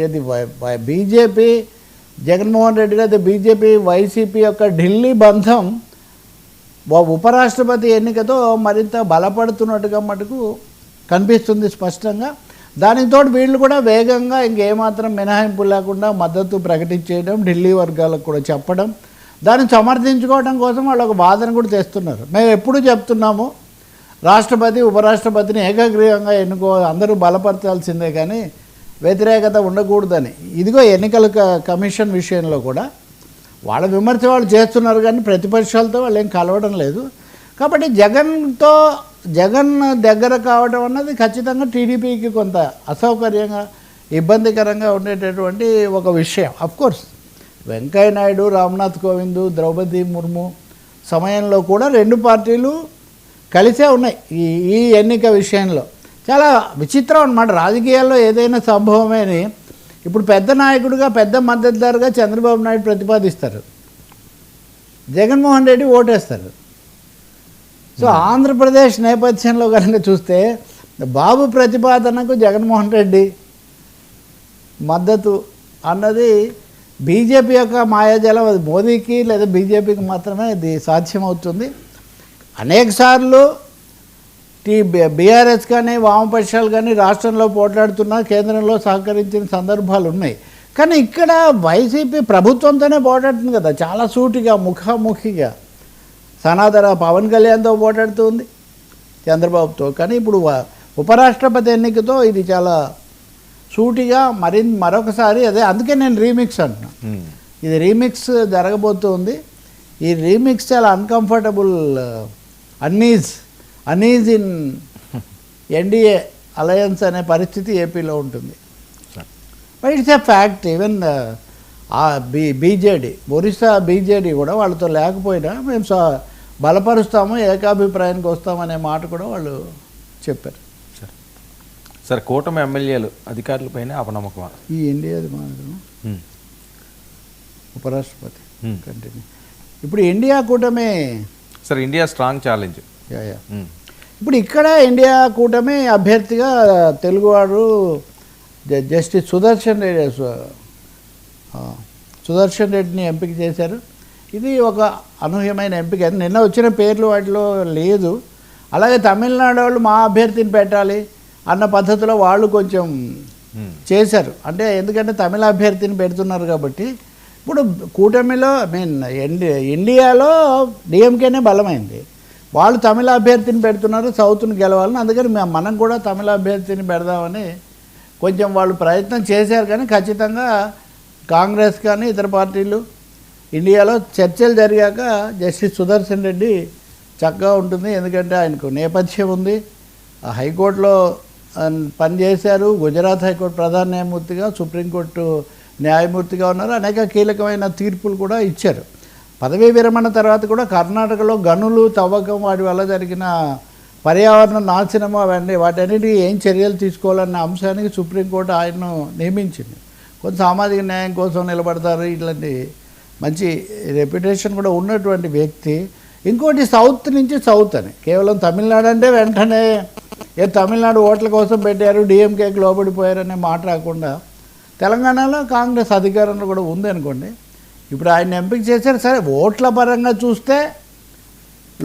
ఇది బీజేపీ జగన్మోహన్ రెడ్డి గారి BJP YCP యొక్క ఢిల్లీ బంధం ఉపరాష్ట్రపతి ఎన్నికతో మరింత బలపడుతున్నట్టుగా మటుకు కనిపిస్తుంది స్పష్టంగా. దానితో వీళ్ళు కూడా వేగంగా ఇంకేమాత్రం మినహాయింపు లేకుండా మద్దతు ప్రకటించేయడం ఢిల్లీ వర్గాలకు కూడా చెప్పడం దాన్ని సమర్థించుకోవడం కోసం వాళ్ళు ఒక వాదన కూడా తెస్తున్నారు మేము ఎప్పుడు చెప్తున్నాము రాష్ట్రపతి ఉపరాష్ట్రపతిని ఏకగ్రీవంగా ఎన్నుకో అందరూ బలపరచాల్సిందే కానీ వ్యతిరేకత ఉండకూడదని. ఇదిగో ఎన్నికల క- కమిషన్ విషయంలో కూడా వాళ్ళ విమర్శ వాళ్ళు చేస్తున్నారు కానీ ప్రతిపక్షాలతో వాళ్ళు ఏం కలవడం లేదు. కాబట్టి జగన్తో జగన్ దగ్గర కావడం అన్నది ఖచ్చితంగా టీడీపీకి కొంత అసౌకర్యంగా ఇబ్బందికరంగా ఉండేటటువంటి ఒక విషయం. అఫ్కోర్స్ వెంకయ్య నాయుడు రామ్నాథ్ కోవింద్ ద్రౌపది ముర్ము సమయంలో కూడా రెండు పార్టీలు కలిసే ఉన్నాయి. ఈ ఈ ఎన్నిక విషయంలో. చాలా విచిత్రం అన్నమాట. రాజకీయాల్లో ఏదైనా సంభవమే అని. ఇప్పుడు పెద్ద నాయకుడిగా పెద్ద మద్దతుదారుగా చంద్రబాబు నాయుడు ప్రతిపాదిస్తారు. జగన్మోహన్ రెడ్డి ఓటేస్తారు. సో ఆంధ్రప్రదేశ్ నేపథ్యంలో కనుక చూస్తే బాబు ప్రతిపాదనకు జగన్మోహన్ రెడ్డి మద్దతు అన్నది బీజేపీ యొక్క మాయాజాలం. అది మోదీకి లేదా బీజేపీకి మాత్రమే ఇది సాధ్యమవుతుంది. అనేక సార్లు టీ బీఆర్ఎస్ కానీ వామపక్షాలు కానీ రాష్ట్రంలో పోట్లాడుతున్నా కేంద్రంలో సహకరించిన సందర్భాలు ఉన్నాయి. కానీ ఇక్కడ వైసీపీ ప్రభుత్వంతోనే పోట్లాడుతుంది కదా. చాలా సూటిగా ముఖాముఖిగా. సనాతన పవన్ కళ్యాణ్తో పోటాడుతుంది చంద్రబాబుతో. కానీ ఇప్పుడు ఉపరాష్ట్రపతి ఎన్నికతో ఇది చాలా సూటిగా మరి మరొకసారి అదే అందుకే నేను రీమిక్స్ అంటున్నా. ఇది రీమిక్స్ జరగబోతుంది ఈ రీమిక్స్ చాలా uncomfortable uneasy uneasy in NDA alliance అనే పరిస్థితి ఏపీలో ఉంటుంది సరే. But it's a fact even B BJD Orissa BJD కూడా వాళ్ళతో లేకపోయినా మేము స- బలపరుస్తాము ఏకాభిప్రాయానికి వస్తామనే మాట కూడా వాళ్ళు చెప్పారు సరే సరే కూటమి ఎమ్మెల్యేలు అధికారులపైన అపనమ్మకమా ఈ ఇండియాది మాత్రం. ఉపరాష్ట్రపతి. కంటిన్యూ ఇప్పుడు ఇండియా కూటమి సరే ఇండియా స్ట్రాంగ్ ఛాలెంజ్. ఇప్పుడు ఇక్కడ ఇండియా కూటమి అభ్యర్థిగా తెలుగువాడు జస్టిస్ సుదర్శన్ రెడ్డి సుదర్శన్ రెడ్డిని ఎంపిక చేశారు. ఇది ఒక అనూహ్యమైన ఎంపిక. నిన్న వచ్చిన పేర్లు వాటిలో లేదు. అలాగే తమిళనాడు వాళ్ళు మా అభ్యర్థిని పెట్టాలి అన్న పద్ధతిలో వాళ్ళు కొంచెం మ్మ్. చేశారు. అంటే ఎందుకంటే తమిళ అభ్యర్థిని పెడుతున్నారు కాబట్టి. ఇప్పుడు కూటమిలో ఐ మీన్ ఇండియాలో డిఎంకేనే బలమైంది. వాళ్ళు తమిళ అభ్యర్థిని పెడుతున్నారు సౌత్ని గెలవాలని. అందుకని మనం కూడా తమిళ అభ్యర్థిని పెడదామని కొంచెం వాళ్ళు ప్రయత్నం చేశారు కానీ ఖచ్చితంగా కాంగ్రెస్ కానీ ఇతర పార్టీలు ఇండియాలో చర్చలు జరిగాక జస్టిస్ సుదర్శన్ రెడ్డి చక్కగా ఉంటుంది. ఎందుకంటే ఆయనకు నేపథ్యం ఉంది. ఆ హైకోర్టులో పనిచేశారు గుజరాత్ హైకోర్టు ప్రధాన న్యాయమూర్తిగా సుప్రీంకోర్టు న్యాయమూర్తిగా ఉన్నారు. అనేక కీలకమైన తీర్పులు కూడా ఇచ్చారు. పదవీ విరమణ తర్వాత కూడా కర్ణాటకలో గనులు తవ్వకం వాటి వల్ల జరిగిన పర్యావరణ నాశనం అవన్నీ వాటన్నిటికీ ఏం చర్యలు తీసుకోవాలన్న అంశానికి సుప్రీంకోర్టు ఆయన్ను నియమించింది. కొంత సామాజిక న్యాయం కోసం నిలబడతారు. ఇట్లాంటి మంచి రెప్యుటేషన్ కూడా ఉన్నటువంటి వ్యక్తి. ఇంకోటి సౌత్ నుంచి సౌత్ అని. కేవలం తమిళనాడు అంటే వెంటనే ఏ తమిళనాడు ఓట్ల కోసం పెట్టారు డిఎంకేకి లోబడిపోయారనే మాట రాకుండా తెలంగాణలో కాంగ్రెస్ అధికారంలో కూడా ఉంది అనుకోండి. ఇప్పుడు ఆయన ఎంపిక చేశారు. సరే ఓట్ల పరంగా చూస్తే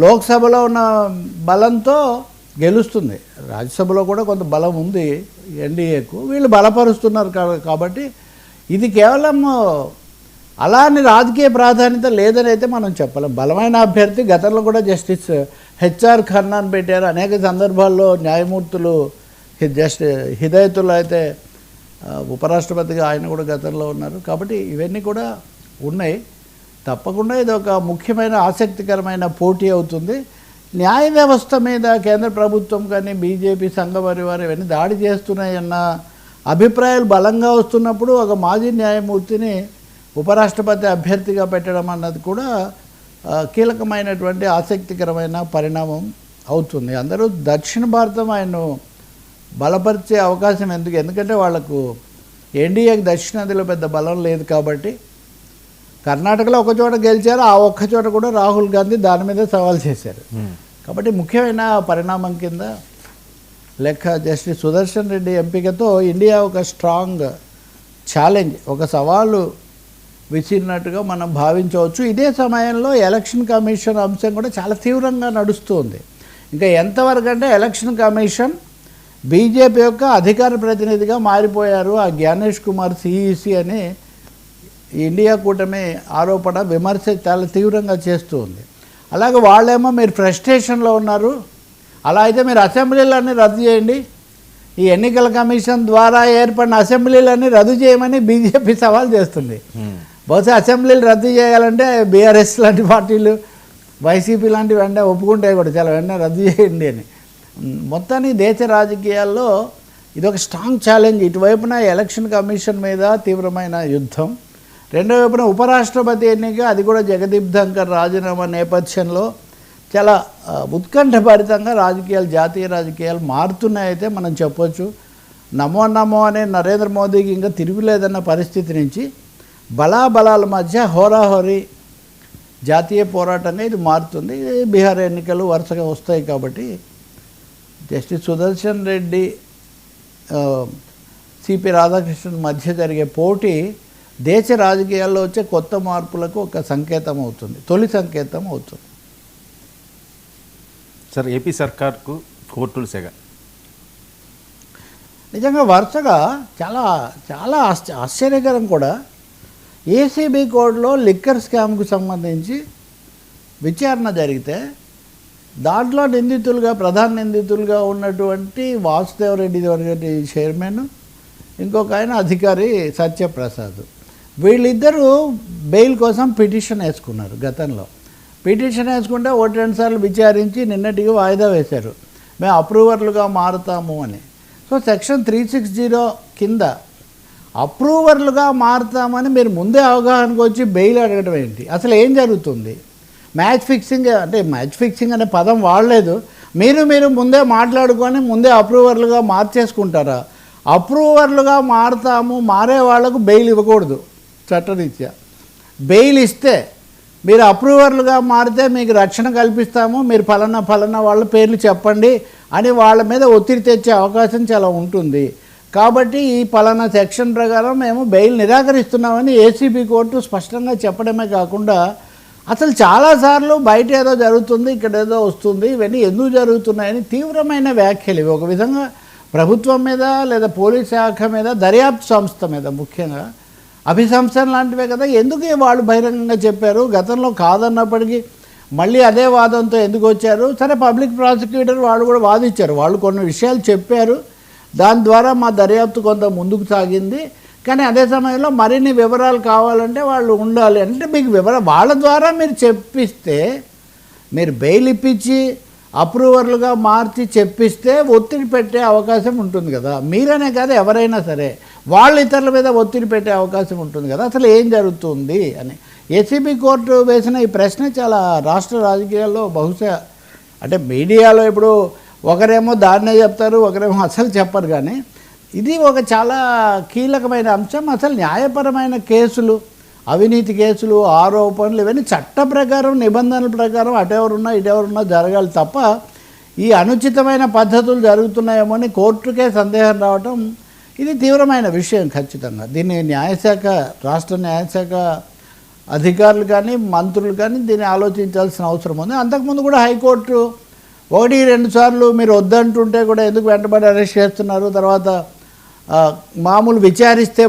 లోక్సభలో ఉన్న బలంతో గెలుస్తుంది. రాజ్యసభలో కూడా కొంత బలం ఉంది ఎన్డీఏకు. వీళ్ళు బలపరుస్తున్నారు కాబట్టి ఇది కేవలం అలా అని రాజకీయ ప్రాధాన్యత లేదని అయితే మనం చెప్పలేం. బలమైన అభ్యర్థి గతంలో కూడా జస్టిస్ హెచ్ఆర్ ఖన్నాన్ పెట్టారు. అనేక సందర్భాల్లో న్యాయమూర్తులు జస్ట్ హిదాయతులు అయితే ఉపరాష్ట్రపతిగా ఆయన కూడా గతంలో ఉన్నారు. కాబట్టి ఇవన్నీ కూడా ఉన్నాయి. తప్పకుండా ఇది ఒక ముఖ్యమైన ఆసక్తికరమైన పోటీ అవుతుంది. న్యాయ వ్యవస్థ మీద కేంద్ర ప్రభుత్వం కానీ బీజేపీ సంఘ పరివారం ఇవన్నీ దాడి చేస్తున్నాయన్న అభిప్రాయాలు బలంగా వస్తున్నప్పుడు ఒక మాజీ న్యాయమూర్తిని ఉపరాష్ట్రపతి అభ్యర్థిగా పెట్టడం అన్నది కూడా కీలకమైనటువంటి ఆసక్తికరమైన పరిణామం అవుతుంది. అందరూ దక్షిణ భారతం ఆయన బలపరిచే అవకాశం ఎందుకు? ఎందుకంటే వాళ్ళకు ఎన్డీఏకి దక్షిణాదిలో పెద్ద బలం లేదు కాబట్టి కర్ణాటకలో ఒక చోట గెలిచారు ఆ ఒక్క చోట కూడా రాహుల్ గాంధీ దాని మీదే సవాల్ చేశారు. మ్మ్. కాబట్టి ముఖ్యమైన పరిణామం కింద లెక్క జస్టిస్ సుదర్శన్ రెడ్డి ఎంపికతో ఇండియా ఒక స్ట్రాంగ్ ఛాలెంజ్ ఒక సవాలు విసిరినట్టుగా మనం భావించవచ్చు. ఇదే సమయంలో ఎలక్షన్ కమిషన్ అంశం కూడా చాలా తీవ్రంగా నడుస్తుంది. ఇంకా ఎంతవరకు అంటే ఎలక్షన్ కమిషన్ బీజేపీ యొక్క అధికార ప్రతినిధిగా మారిపోయారు ఆ జ్ఞానేష్ కుమార్ సిఈసి అని ఇండియా కూటమి ఆరోపణ విమర్శ చాలా తీవ్రంగా చేస్తూ ఉంది. అలాగే వాళ్ళేమో మీరు ఫ్రస్ట్రేషన్లో ఉన్నారు. అలా అయితే మీరు అసెంబ్లీలన్నీ రద్దు చేయండి. ఈ ఎన్నికల కమిషన్ ద్వారా ఏర్పడిన అసెంబ్లీలన్నీ రద్దు చేయమని బీజేపీ సవాల్ చేస్తుంది. బహుశా అసెంబ్లీలు రద్దు చేయాలంటే బీఆర్ఎస్ లాంటి పార్టీలు వైసీపీ లాంటివి వెంటనే ఒప్పుకుంటే కూడా చాలా వెంటనే రద్దు చేయండి అని. ఉమ్, మొత్తానికి దేశ రాజకీయాల్లో ఇది ఒక స్ట్రాంగ్ ఛాలెంజ్. ఇటువైపున ఎలక్షన్ కమిషన్ మీద తీవ్రమైన యుద్ధం. రెండో వైపున ఉపరాష్ట్రపతి ఎన్నిక అది కూడా జగదీప్ ధంకర్ రాజీనామా నేపథ్యంలో చాలా ఉత్కంఠభరితంగా రాజకీయాలు జాతీయ రాజకీయాలు మారుతున్నాయైతే మనం చెప్పొచ్చు. నమో నమో అనే నరేంద్ర మోదీకి ఇంకా తిరుగులేదన్న పరిస్థితి నుంచి బలాబలాల మధ్య హోరాహోరీ జాతీయ పోరాటంగా ఇది మారుతుంది. బీహార్ ఎన్నికలు వరుసగా వస్తాయి కాబట్టి జస్టిస్ సుదర్శన్ రెడ్డి సిపి రాధాకృష్ణన్ మధ్య జరిగే పోటీ దేశ రాజకీయాల్లో వచ్చే కొత్త మార్పులకు ఒక సంకేతం అవుతుంది తొలి సంకేతం అవుతుంది. సార్ ఏపీ సర్కార్కు కోర్టులు సెగ. నిజంగా వరుసగా చాలా చాలా ఆశ్చ ఆశ్చర్యకరం కూడా. ఏసీబీ కోడ్లో లిక్కర్ స్కామ్కు సంబంధించి విచారణ జరిగితే దాంట్లో నిందితులుగా ప్రధాన నిందితులుగా ఉన్నటువంటి వాసుదేవ్ రెడ్డి గారి చైర్మన్ ఇంకొక ఆయన అధికారి సత్యప్రసాద్. వీళ్ళిద్దరూ బెయిల్ కోసం పిటిషన్ వేసుకున్నారు గతంలో. పిటిషన్ వేసుకుంటే ఒకటి రెండు సార్లు విచారించి నిన్నటికి వాయిదా వేశారు. మేము అప్రూవర్లుగా మారుతాము అని. So section three six zero కింద అప్రూవర్లుగా మారుతామని మీరు ముందే అవగాహనకు వచ్చి బెయిల్ అడగడం ఏంటి? అసలు ఏం జరుగుతుంది? మ్యాచ్ ఫిక్సింగ్ అంటే మ్యాచ్ ఫిక్సింగ్ అనే పదం వాడలేదు. మీరు మీరు ముందే మాట్లాడుకొని ముందే అప్రూవర్లుగా మార్చేసుకుంటారా? అప్రూవర్లుగా మారుతాము మారే వాళ్ళకు బెయిల్ ఇవ్వకూడదు. చట్టరీత్యా. బెయిల్ ఇస్తే మీరు అప్రూవర్లుగా మారితే మీకు రక్షణ కల్పిస్తాము మీరు ఫలానా ఫలానా వాళ్ళ పేర్లు చెప్పండి అని వాళ్ళ మీద ఒత్తిడి తెచ్చే అవకాశం చాలా ఉంటుంది. కాబట్టి ఈ ఫలానా సెక్షన్ ప్రకారం మేము బెయిల్ నిరాకరిస్తున్నామని ఏసీబీ కోర్టు స్పష్టంగా చెప్పడమే కాకుండా అసలు చాలాసార్లు బయట ఏదో జరుగుతుంది ఇక్కడ ఏదో వస్తుంది ఇవన్నీ ఎందుకు జరుగుతున్నాయని తీవ్రమైన వ్యాఖ్యలు ఇవి. ఒక విధంగా ప్రభుత్వం మీద లేదా పోలీస్ శాఖ మీద దర్యాప్తు సంస్థ మీద ముఖ్యంగా అభిశంసన లాంటివే కదా. ఎందుకు వాళ్ళు బహిరంగంగా చెప్పారు? గతంలో కాదన్నప్పటికీ మళ్ళీ అదే వాదంతో ఎందుకు వచ్చారు? సరే పబ్లిక్ ప్రాసిక్యూటర్ వాళ్ళు కూడా వాదించారు వాళ్ళు కొన్ని విషయాలు చెప్పారు. దాని ద్వారా మా దర్యాప్తు కొంత ముందుకు సాగింది. కానీ అదే సమయంలో మరిన్ని వివరాలు కావాలంటే వాళ్ళు ఉండాలి. అంటే మీకు వివరం వాళ్ళ ద్వారా మీరు చెప్పిస్తే మీరు బెయిల్ ఇప్పించి అప్రూవర్లుగా మార్చి చెప్పిస్తే ఒత్తిడి పెట్టే అవకాశం ఉంటుంది కదా. మీరనే కాదు ఎవరైనా సరే. వాళ్ళు ఇతరుల మీద ఒత్తిడి పెట్టే అవకాశం ఉంటుంది కదా. అసలు ఏం జరుగుతుంది అని. ఏసీబీ కోర్టు వేసిన ఈ ప్రశ్న చాలా రాష్ట్ర రాజకీయాల్లో బహుశా అంటే మీడియాలో ఇప్పుడు ఒకరేమో దాన్నే చెప్తారు ఒకరేమో అసలు చెప్పరు కానీ ఇది ఒక చాలా కీలకమైన అంశం. అసలు న్యాయపరమైన కేసులు అవినీతి కేసులు ఆరోపణలు ఇవన్నీ చట్ట ప్రకారం నిబంధనల ప్రకారం అటెవరున్నా ఇటెవరున్నా జరగాలి తప్ప ఈ అనుచితమైన పద్ధతులు జరుగుతున్నాయేమో అని కోర్టుకే సందేహం రావటం ఇది తీవ్రమైన విషయం ఖచ్చితంగా. దీన్ని న్యాయశాఖ రాష్ట్ర న్యాయశాఖ అధికారులు కానీ మంత్రులు కానీ దీన్ని ఆలోచించాల్సిన అవసరం ఉంది. అంతకుముందు కూడా హైకోర్టు ఒకటి రెండు సార్లు మీరు వద్దంటుంటే కూడా ఎందుకు వెంటబడి అరెస్ట్ చేస్తున్నారు? తర్వాత మామూలు విచారిస్తే